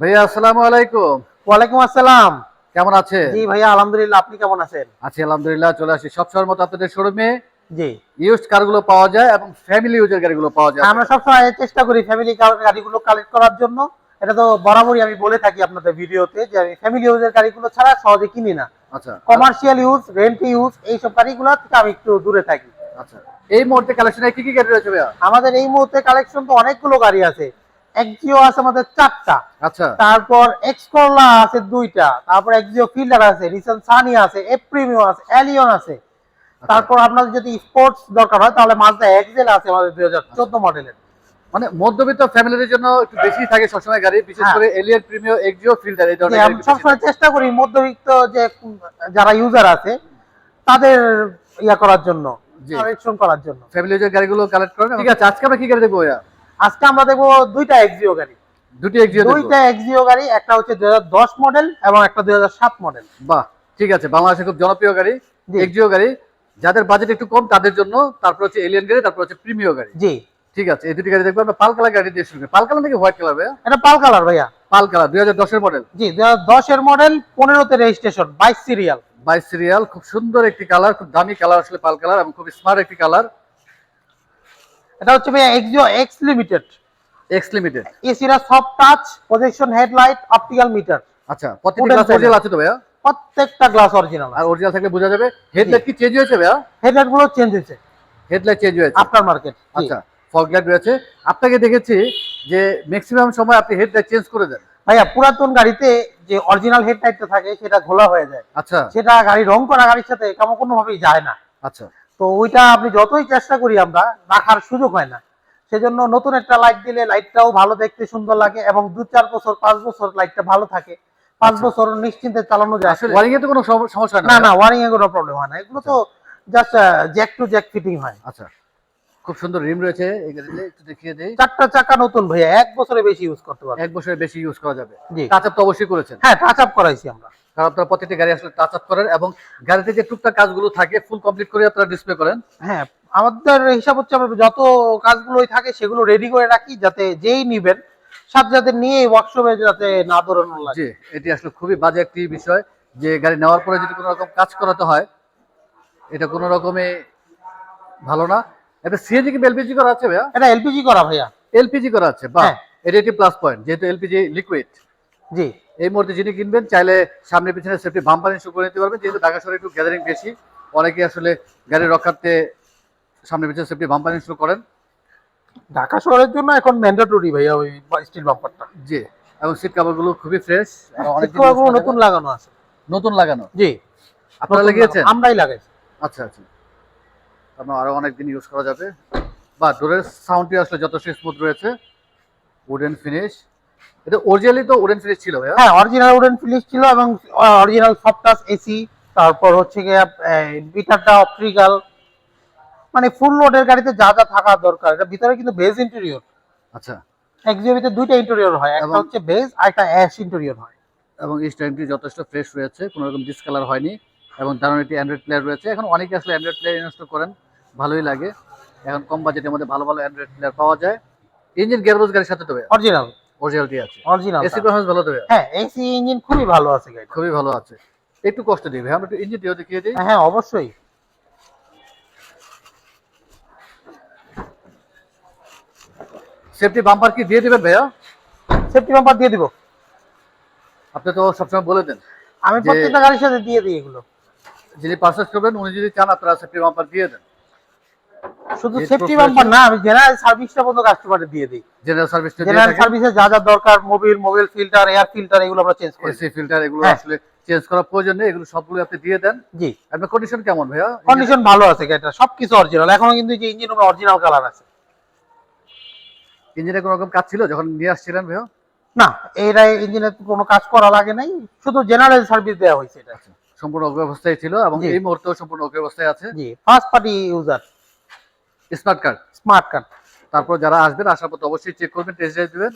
ভাইয়া আসসালামু আলাইকুম। ওয়ালাইকুম আসসালাম। কেমন আছে জি ভাইয়া আলহামদুলিল্লাহ আপনি কেমন আছেন? আছি আলহামদুলিল্লাহ চলে আসি। সবসময়ের মতো আপনাদের শোরুমে জি। ইউজড কারগুলো পাওয়া যায় এবং ফ্যামিলি ইউজের গাড়িগুলো পাওয়া যায়। আমরা সবসময় চেষ্টা করি ফ্যামিলি গাড়িগুলো কালেক্ট করার জন্য। এটা তো বরাবরই আমি বলে থাকি আপনাদের ভিডিওতে যে আমি ফ্যামিলি ইউজের গাড়িগুলো ছাড়া সহজে কিনি না। আচ্ছা। কমার্শিয়াল ইউজ রেন্ট ইউজ এইসব গাড়িগুলো থেকে আমি একটু দূরে থাকি। আচ্ছা। এই মুহূর্তে কালেকশনে কি কি গাড়ি রয়েছে ভাইয়া? আমাদের এই মুহূর্তে কালেকশন তো অনেকগুলো গাড়ি আছে। এক্সিও আছে আমাদের চারটা। আচ্ছা। তারপর এক্সকোলা আছে দুইটা। তারপর এক্সিও ফিল্ডার আছে রিসেন্ট সানি আছে এপ্রিমিও আছে অ্যালিয়ন আছে। তারপর আপনার যদি স্পোর্টস দরকার হয় তাহলে মাজদা এক্সেল আছে আমাদের দুই হাজার চোদ্দ মডেলের মানে মধ্যবিত্ত ফ্যামিলিদের জন্য একটু বেশি থাকে সবসময় গাড়ি বিশেষ হ্যাঁ। করে এলিয়ন প্রিমিও এক্সিও ফিল্টার এই ধরনের আমি সবসময় চেষ্টা করি মধ্যবিত্ত যে যারা ইউজার আছে তাদের ইয়া করার জন্য। কালেকশন করার জন্য। ফ্যামিলি ইউজের গাড়িগুলো কালেক্ট করেন। ঠিক আছে আজকে আমরা কি গাড়ি দেখব ভাইয়া? আজকে আমরা দেখব দুইটা এক্সিও গাড়ি। দুটি এক্সিও দুইটা এক্সিও গাড়ি একটা হচ্ছে দুই মডেল এবং একটা দুই মডেল বাহ ঠিক আছে বাংলাদেশের খুব জনপ্রিয় গাড়ি এক্সিও গাড়ি। যাদের বাজেট একটু কম তাদের জন্য তারপর হচ্ছে এলিয়ন গাড়ি তারপর হচ্ছে প্রিমিয় গাড়ি। জি। ঠিক আছে এই দুটি গাড়ি দেখব আমরা পাল কালার গাড়ি দিয়ে শুরু করি। পাল কালার থেকে হোয়াইট কালার ভাইয়া? এটা পাল কালার ভাইয়া। পাল কালার দুই হাজার দশের মডেল জি দুই দশের মডেল পনেরোতে রেজিস্ট্রেশন বাইশ সিরিয়াল বাইশ সিরিয়াল খুব সুন্দর একটি কালার খুব দামি কালার আসলে পাল কালার এবং খুব স্মার্ট একটি কালার। এটা হচ্ছে ভাইয়া Axio X limited X limited এসিরা soft touch projection headlight optical meter আচ্ছা Wooden গ্লাস অরিজিনাল আছে তো ভাইয়া? প্রত্যেকটা গ্লাস অরিজিনাল আর অরিজিনাল থাকলে বোঝা যাবে। হেডলাইট কি চেঞ্জ হয়েছে ভাইয়া? হেডলাইটগুলো চেঞ্জ হয়েছে। হেডলাইট চেঞ্জ হয়েছে। আফটার মার্কেট আচ্ছা ফগ লাইট রয়েছে। আপনাকে দেখেছি যে ম্যাক্সিমাম সময় আপনি হেডলাইট চেঞ্জ করে দেন। ভাইয়া পুরাতন গাড়িতে যে অরিজিনাল হেডলাইটটা থাকে সেটা ঘোলা হয়ে যায়। আচ্ছা। সেটা গাড়ি রং করা গাড়ির সাথে কেমন কোনোভাবেই যায় না। আচ্ছা। তো ওইটা আপনি যতই চেষ্টা করি আমরা রাখার সুযোগ হয় না। সেজন্য নতুন একটা লাইট দিলে লাইটটাও ভালো দেখতে সুন্দর লাগে এবং দু চার বছর পাঁচ বছর লাইটটা ভালো থাকে। পাঁচ বছর নিশ্চিন্তে চালানো যায়। ওয়ারিং এ তো কোনো সমস্যা না না না ওয়ারিং এ কোনো প্রবলেম হয় না। এগুলো তো just jack to jack fitting হয়। আচ্ছা। খুব সুন্দর রিম রয়েছে এই গাড়িতে একটু দেখিয়ে দেই। চারটা চাকা নতুন ভাইয়া এক বছরে বেশি ইউজ করতে পারবে এক বছরের বেশি ইউজ করা যাবে। জি। টাচ আপ তো অবশ্যই করেছেন। হ্যাঁ টাচ আপ করাইছি আমরা। কারণ আপনারা প্রত্যেকটি গাড়ি আসলে টাচ আপ করেন এবং গাড়িতে যে টুকটাক কাজগুলো থাকে ফুল কমপ্লিট করে আপনারা ডিসপ্লে করেন। হ্যাঁ আমাদের হিসাব হচ্ছে আমরা যত কাজগুলোই থাকে সেগুলো রেডি করে রাখি যাতে যেই নিবেন সাথে যাতে নিয়ে ওয়ার্কশপে যাতে না দৌড়ানো লাগে। এটি আসলে খুবই বাজে একটি বিষয় যে গাড়ি নেওয়ার পরে যদি কোনো রকম কাজ করাতে হয় এটা কোনো রকমে ভালো না। এটা সিএনজি কি এলপিজি করা আছে ভাইয়া? এটা এলপিজি করা ভাইয়া। এলপিজি করা আছে বাহ। হ্যাঁ। এটা একটি প্লাস পয়েন্ট যেহেতু এলপিজি লিকুইড জি। এই মুহূর্তে যিনি কিনবেন চাইলে সামনে পিছনে সেফটি বাম্পার ইনস্টল করে নিতে পারবেন যেহেতু ঢাকা শহরে একটু গ্যাদারিং বেশি। অনেকে আসলে গাড়ির রক্ষার্থে সামনে পিছনে সেফটি বাম্পার ইনস্টল করেন। ঢাকা শহরের জন্য এখন ম্যান্ডেটরি ভাইয়া ওই স্টিল বাম্পারটা জি এবং সিট কাভারগুলো খুবই ফ্রেশ অনেক দিন নতুন। লাগানো আছে। নতুন লাগানো। জি। আপনারা লাগিয়েছেন? আমরাই লাগাইছি। আচ্ছা আচ্ছা। আপনার আরও অনেক দিন ইউজ করা যাবে। বা ডোরের সাউন্ডটি আসলে যথেষ্ট স্মুথ রয়েছে। উডেন ফিনিশ এটা অরিজিনালি তো উডেন ফিনিশ ছিল ভাইয়া। হ্যাঁ অরিজিনাল উডেন ফিনিশ ছিল এবং অরিজিনাল সফট টাচ এসি তারপর হচ্ছে গিয়ে মিটারটা অপটিক্যাল মানে ফুল লোডের গাড়িতে যা যা থাকা দরকার এটা ভিতরে কিন্তু বেজ ইন্টেরিয়র আচ্ছা। এক্সিবিতে দুইটা ইন্টেরিয়র হয় একটা হচ্ছে বেজ আর একটা অ্যাশ ইন্টেরিয়র হয়। এবং এই স্ট্যান্ডটি যথেষ্ট ফ্রেশ রয়েছে কোনো রকম ডিসকালার হয়নি। এবং দারুণ একটি অ্যান্ড্রয়েড প্লেয়ার রয়েছে। এখন অনেকে আসলে অ্যান্ড্রয়েড প্লেয়ার ইনস্টল করেন। ভালোই লাগে। এখন কম বাজেটের মধ্যে ভালো ভালো অ্যান্ড্রয়েড প্লেয়ার পাওয়া যায়। ইঞ্জিন গিয়ারবক্স গাড়ির সাথে তো ভাইয়া? অরিজিনাল অরিজিনালটি আছে। অরিজিনাল এসি পারফরমেন্স ভালো তো ভাইয়া? হ্যাঁ এসি ইঞ্জিন খুবই ভালো আছে গাড়িটা। খুবই ভালো আছে। একটু কষ্ট দিবে আমরা একটু ইঞ্জিনটিও দেখিয়ে দিই। হ্যাঁ অবশ্যই। সেফটি বাম্পার কি দিয়ে দিবেন ভাইয়া? সেফটি বাম্পার দিয়ে দিব। আপনি তো সবসময় বলে দেন। আমি প্রত্যেকটা গাড়ির সাথে দিয়ে দিই এগুলো। যিনি পারচেস করবেন উনি যদি চান আপনারা সেফটি বাম্পার দিয়ে দেন। শুধু সেফটি বাম্পার না আমি জেনারেল সার্ভিসটা পর্যন্ত কাস্টমারে দিয়ে দিই। জেনারেল জেনারেল সার্ভিসে যা যা দরকার Mobil Mobil filter air filter এগুলো আমরা চেঞ্জ করি। এসি ফিল্টার এগুলো হ্যাঁ। আসলে চেঞ্জ করার প্রয়োজন নেই এগুলো সবগুলো আপনি দিয়ে দেন। জি। আপনার কন্ডিশন কেমন ভাইয়া? কন্ডিশন ভালো আছে গাড়িটা সবকিছু অরিজিনাল এখনও কিন্তু যে ইঞ্জিন রুমে অরিজিনাল কালার আছে। ইঞ্জিনে কোনো রকম কাজ ছিল যখন নিয়ে আসছিলেন ভাইয়া? না এইটা ইঞ্জিনের কোনো কাজ করা লাগে নাই শুধু জেনারেল সার্ভিস দেওয়া হয়েছে এটা। সম্পূর্ণ অজ্ঞ অবস্থায় ছিল এবং এই মুহূর্তেও সম্পূর্ণ অজ্ঞ অবস্থায় আছে। জি first party user smart card. Smart card. তারপর যারা আসবেন আসার পর অবশ্যই চেক করবেন টেস্ট ড্রাইভ দিবেন।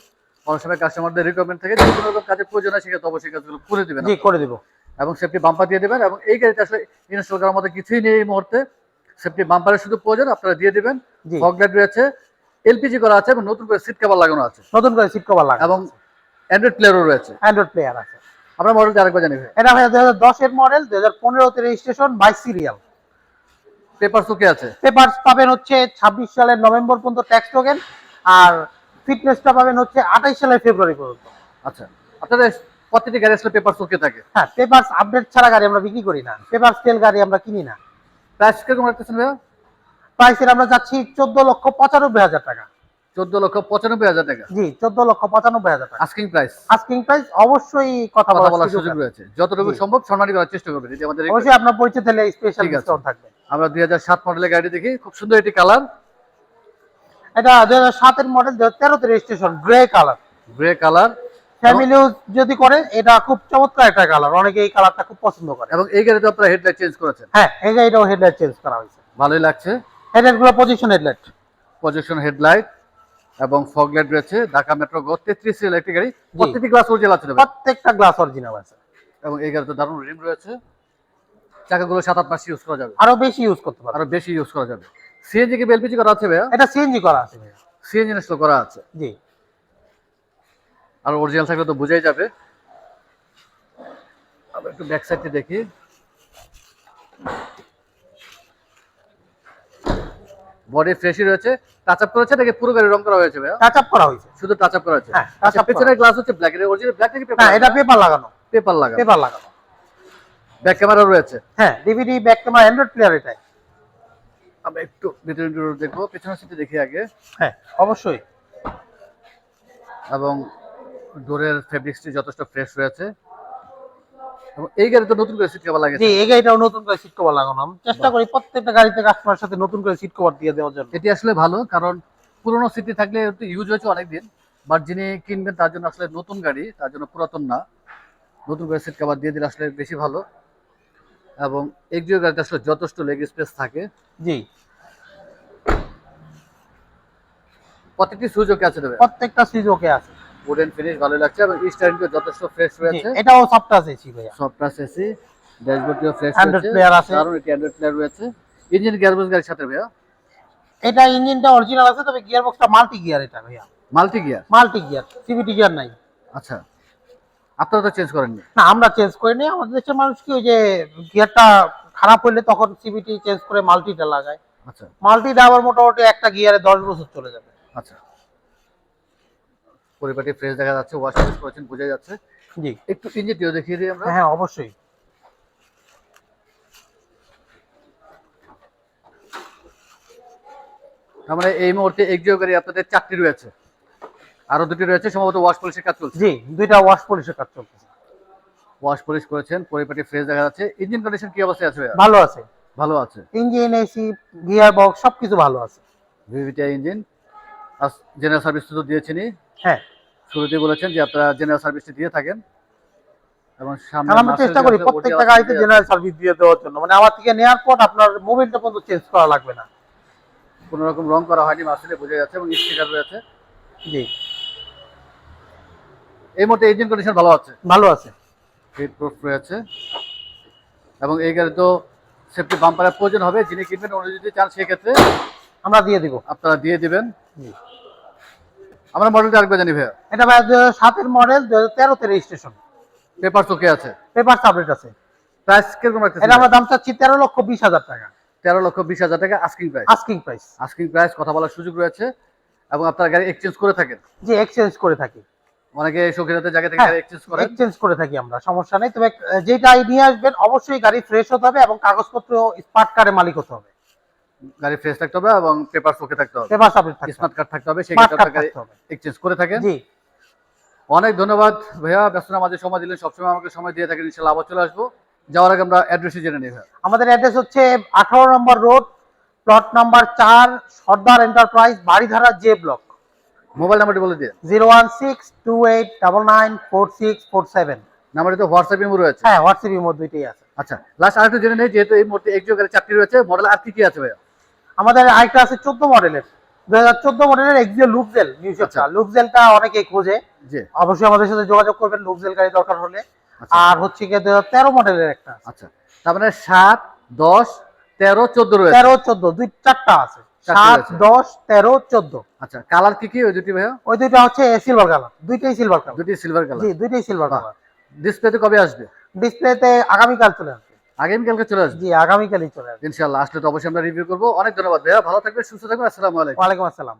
অনেক সময় কাস্টমারদের রিকোয়ারমেন্ট থাকে যদি কোনো রকম কাজের প্রয়োজন হয় সেক্ষেত্রে অবশ্যই কাজগুলো করে দিবেন জি করে দিব। এবং সেফটি বাম্পার দিয়ে দেবেন এবং এই গাড়িতে আসলে ইনস্টল করার মতো কিছুই নেই এই মুহূর্তে। সেফটি বাম্পারের শুধু প্রয়োজন আপনারা দিয়ে দিবেন। জি। ফগ লাইট রয়েছে এলপিজি করা আছে এবং নতুন করে সিট কভার লাগানো আছে। নতুন করে সিট কভার লাগা এবং অ্যান্ড্রয়েড প্লেয়ারও রয়েছে। অ্যান্ড্রয়েড প্লেয়ার আছে। আমরা মডেলটা আরেকবার জানি ভাই এটা দুই হাজার দশের মডেল দুই হাজার পনেরোতে রেজিস্ট্রেশন বাইশ সিরিয়াল পেপার ওকে আছে? পেপারস পাবেন হচ্ছে ছাব্বিশ সালের নভেম্বর পর্যন্ত ট্যাক্স টোকেন আর ফিটনেসটা পাবেন হচ্ছে আঠাইশ সালের ফেব্রুয়ারি পর্যন্ত। আচ্ছা আপনাদের গাড়ি আসলে ওকে থাকে? হ্যাঁ পেপারস আপডেট ছাড়া গাড়ি আমরা বিক্রি করি না। পেপার স্টেল গাড়ি আমরা কিনি না। প্রাইস কীরকম রাখতেছেন ভাইয়া? প্রাইসের আমরা যাচ্ছি চোদ্দ লক্ষ পঁচানব্বই হাজার টাকা। চোদ্দ লক্ষ পঁচানব্বই হাজার টাকা? জি চোদ্দ লক্ষ পঁচানব্বই হাজার টাকা। আস্কিং প্রাইস আস্কিং প্রাইস অবশ্যই কথা বলার সুযোগ রয়েছে। যতটুকু সম্ভব সম্মানী করার চেষ্টা করবেন। এটি আমাদের অবশ্যই আপনার পরিচয় দিলে স্পেশাল ডিসকাউন্ট থাকবে। আমরা দুই হাজার সাত মডেলের গাড়ি দেখি। খুব সুন্দর একটি কালার এটা দুই হাজার সাতের মডেল দুই হাজার তেরোতে registration grey colour grey colour family যদি করে এটা খুব চমৎকার একটা কালার অনেকে এই কালারটা খুব পছন্দ করে এবং এই গাড়িতে আপনারা হেডলাইট চেঞ্জ করেছেন। হ্যাঁ এই যে এটাও হেডলাইট চেঞ্জ করা হয়েছে। ভালোই লাগছে। হেডলাইটগুলো পজিশন হেডলাইট প্রজেকশন হেডলাইট এবং ফগ লাইট রয়েছে। ঢাকা মেট্রো গো তেত্রিশ সিরিয়াল একটি গাড়ি। প্রত্যেকটি গ্লাস অরিজিনাল আছে। প্রত্যেকটা গ্লাস অরিজিনাল আছে। এবং এই গাড়িতে দারুণ রিম রয়েছে। চাকাগুলো সাত আট মাস ইউজ করা যাবে। আরও বেশি ইউজ করতে পারবে। আরও বেশি ইউজ করা যাবে। সিএনজি কি করা আছে ভাইয়া? এটা সিএনজি করা আছে ভাইয়া। সিএনজি ইনস্টল করা আছে। জি। আর অরিজিনাল থাকলে তো বোঝাই যাবে। আমরা একটু ব্যাক সাইডটি দেখি। বডি ফ্রেশই রয়েছে। টাচ আপ করেছে নাকি পুরো গাড়ি রং করা হয়েছে ভাইয়া? টাচ আপ করা হয়েছে। শুধু টাচ আপ করা হয়েছে। হ্যাঁ, আচ্ছা পেছনের গ্লাস হচ্ছে ব্ল্যাক এর অরিজিনাল ব্ল্যাক নাকি পেপার হ্যাঁ এটা পেপার লাগানো। পেপার লাগা পেপার লাগানো। ব্যাক ক্যামেরা রয়েছে। হ্যাঁ DVD back camera Android player এটাই। আমরা একটু ভিতরে দেখব পেছনের সিটে দেখি আগে। হ্যাঁ অবশ্যই। এবং ডোরের ফেব্রিক্সটি যথেষ্ট ফ্রেশ রয়েছে। এবং এই গাড়িতে নতুন করে সিট কভার লাগে জি এই গাড়িটাও নতুন করে সিট কভার লাগানো। আমি চেষ্টা করি প্রত্যেকটা গাড়িতে কাস্টমার সাথে নতুন করে সিট কভার দিয়ে দেওয়ার জন্য। এটি আসলে ভালো কারণ পুরোনো সিটি থাকলে একটু ইউজ হয়েছে অনেকদিন। বাট যিনি কিনবেন তার জন্য আসলে নতুন গাড়ি তার জন্য পুরাতন না। নতুন করে সিট কভার দিয়ে দিলে আসলে বেশি ভালো। এবং গাড়িতে আসলে যথেষ্ট লেগ স্পেস থাকে। জি। প্রত্যেকটি সুযোগে আছে দেবে প্রত্যেকটা সুইচ ওকে আছে। উডেন ফিনিশ ভালো লাগছে এবং স্টারিংটিও যথেষ্ট ফ্রেশ জি, রয়েছে। এটাও সফট আছে এসি ভাইয়া। সব টাচ এসি ড্যাশবোর্ডটিও ফ্রেশ Android রয়েছে। player আছে। কারণ এটি অ্যান্ড্রয়েড প্লেয়ার রয়েছে। ইঞ্জিন গিয়ারবক্স গাড়ির সাথে ভাইয়া? এটা ইঞ্জিনটা অরিজিনাল আছে তবে গিয়ার বক্সটা মাল্টি গিয়ার এটা ভাইয়া। Multi gear multi gear CVT gear নাই। আচ্ছা। আপনারা তো চেঞ্জ করেননি? না আমরা চেঞ্জ করিনি। আমাদের দেশের মানুষ কি ওই যে গিয়ারটা খারাপ হইলে তখন সিভিটি চেঞ্জ করে মাল্টিটা লাগায়। আচ্ছা। মাল্টিটা আবার মোটামুটি একটা গিয়ারে দশ বছর চলে যাবে। আচ্ছা। পরিপাটি ফ্রেশ দেখা যাচ্ছে ওয়াশ ইউজ করেছেন বোঝা যাচ্ছে। জি। একটু ইঞ্জিনটিও দেখিয়ে দিই আমরা। হ্যাঁ অবশ্যই। তার মানে এই মুহূর্তে এক্সিও গাড়ি আপনাদের চারটি রয়েছে। আরও দুটি রয়েছে সম্ভবত ওয়াশ পলিশের কাজ চলছে। জি দুইটা ওয়াশ পলিশের কাজ চলতেছে ওয়াশ পলিশ করেছেন পরিপাটি ফ্রেশ দেখা যাচ্ছে। ইঞ্জিন কন্ডিশন কি অবস্থায় আছে? ভালো আছে। ভালো আছে। ইঞ্জিন এসি গিয়ার বক্স সবকিছু ভালো আছে। ভিভিটিআই ইঞ্জিন আর জেনারেল সার্ভিস তো দিয়েছেনই। হ্যাঁ। শুরুতেই বলেছেন যে আপনারা জেনারেল সার্ভিসটি দিয়ে থাকেন। এবং সামনে আমরা চেষ্টা করি প্রত্যেকটা গাড়িতে জেনারেল সার্ভিস দিয়ে দেওয়ার জন্য। মানে আমার থেকে নেওয়ার পর আপনার মোবাইলটা পর্যন্ত চেঞ্জ করা লাগবে না। কোনো রকম রং করা হয়নি মাসেলে বোঝা যাচ্ছে এবং স্টিকার রয়েছে। জি। এই মুহূর্তে ইঞ্জিন কন্ডিশন ভালো আছে? ভালো আছে। হিট প্রুফ রয়েছে এবং এই গাড়ি তো সেফটি বাম্পারের প্রয়োজন হবে যিনি কিনবেন উনি যদি চান সেক্ষেত্রে আমরা দিয়ে দিব। আপনারা দিয়ে দিবেন। জি। আমরা মডেলটা আরেকবার জানি ভাইয়া। এটা ভাই হাজার সাতের মডেল দুই হাজার তেরোতে রেজিস্ট্রেশন পেপার চোখে আছে? পেপার আপডেট আছে। প্রাইস কীরকম রাখতেছেন এটা আমরা দাম চাচ্ছি তেরো লক্ষ বিশ হাজার টাকা। তেরো লক্ষ বিশ হাজার টাকা asking price asking price asking price কথা বলার সুযোগ রয়েছে। এবং আপনারা গাড়ি এক্সচেঞ্জ করে থাকেন। যে এক্সচেঞ্জ করে থাকি। অনেকে জায়গা থেকে এক্সচেঞ্জ করেন। এক্সচেঞ্জ করে থাকি আমরা সমস্যা নেই। তবে যেটা নিয়ে আসবেন অবশ্যই গাড়ি ফ্রেশ হতে হবে এবং কাগজপত্র স্মার্ট মালিক হতে হবে। গাড়ি ফ্রেশ থাকতে হবে এবং পেপার থাকতে হবে। পেপার থাকতে স্মার্ট কার্ড থাকতে হবে সেই গাড়ি এক্সচেঞ্জ করে থাকেন। জি। অনেক ধন্যবাদ ভাইয়া ব্যস্ততা মাঝে সময় দিলেন সবসময় আমাকে সময় দিয়ে থাকেন ইনশাল্লাহ আবার চলে আসব। যাওয়ার আগে আমরা অ্যাড্রেসে জেনে নিই আমাদের অ্যাড্রেস হচ্ছে আঠারো নম্বর রোড প্লট নাম্বার চার Sardar enterprise Baridhara J block mobile নাম্বারটি বলে দিয়ে zero one six two eight double nine four six four seven. নাম্বারটি তো হোয়াটসঅ্যাপ ইমো রয়েছে। হ্যাঁ হোয়াটসঅ্যাপ ইমো দুইটাই আছে। আচ্ছা লাস্ট আরেকটু জেনে নেই যেহেতু এই মুহূর্তে একজন গাড়ি চারটি রয়েছে মডেল আর কি কি আছে ভাইয়া? আমাদের আরেকটা আছে চোদ্দ মডেলের। দুই হাজার চোদ্দ মডেলের এক্সিও লুকজেল মিউজিকটা আচ্ছা। লুকজেলটা অনেকেই খোঁজে। অবশ্যই আমাদের সাথে যোগাযোগ করবেন লুকজেল গাড়ি দরকার হলে। আচ্ছা। আর হচ্ছে গিয়ে দু হাজার তেরো মডেলের একটা আচ্ছা তার মানে সাত দশ তেরো চোদ্দ রয়েছে। তেরো চোদ্দ দুই চারটা আছে। সাত দশ তেরো চোদ্দ। আচ্ছা কালার কি কি ওই দুটি ভাইয়া? ওই দুইটা হচ্ছে সিলভার কালার দুইটাই সিলভার কালার দুটি সিলভার কালার জি দুইটাই সিলভার। কালার ডিসপ্লেতে কবে আসবে? ডিসপ্লেতে আগামীকাল চলে আসবে। আগামীকালকে চলে আসবে? জি আগামীকালই চলে আসবে। ইনশাআল্লাহ আসলে তো অবশ্যই আমরা রিভিউ করব। অনেক ধন্যবাদ ভাইয়া। ভালো থাকবে সুস্থ থাকবেন। আসসালামু আলাইকুম। ওয়ালাইকুম আসসালাম।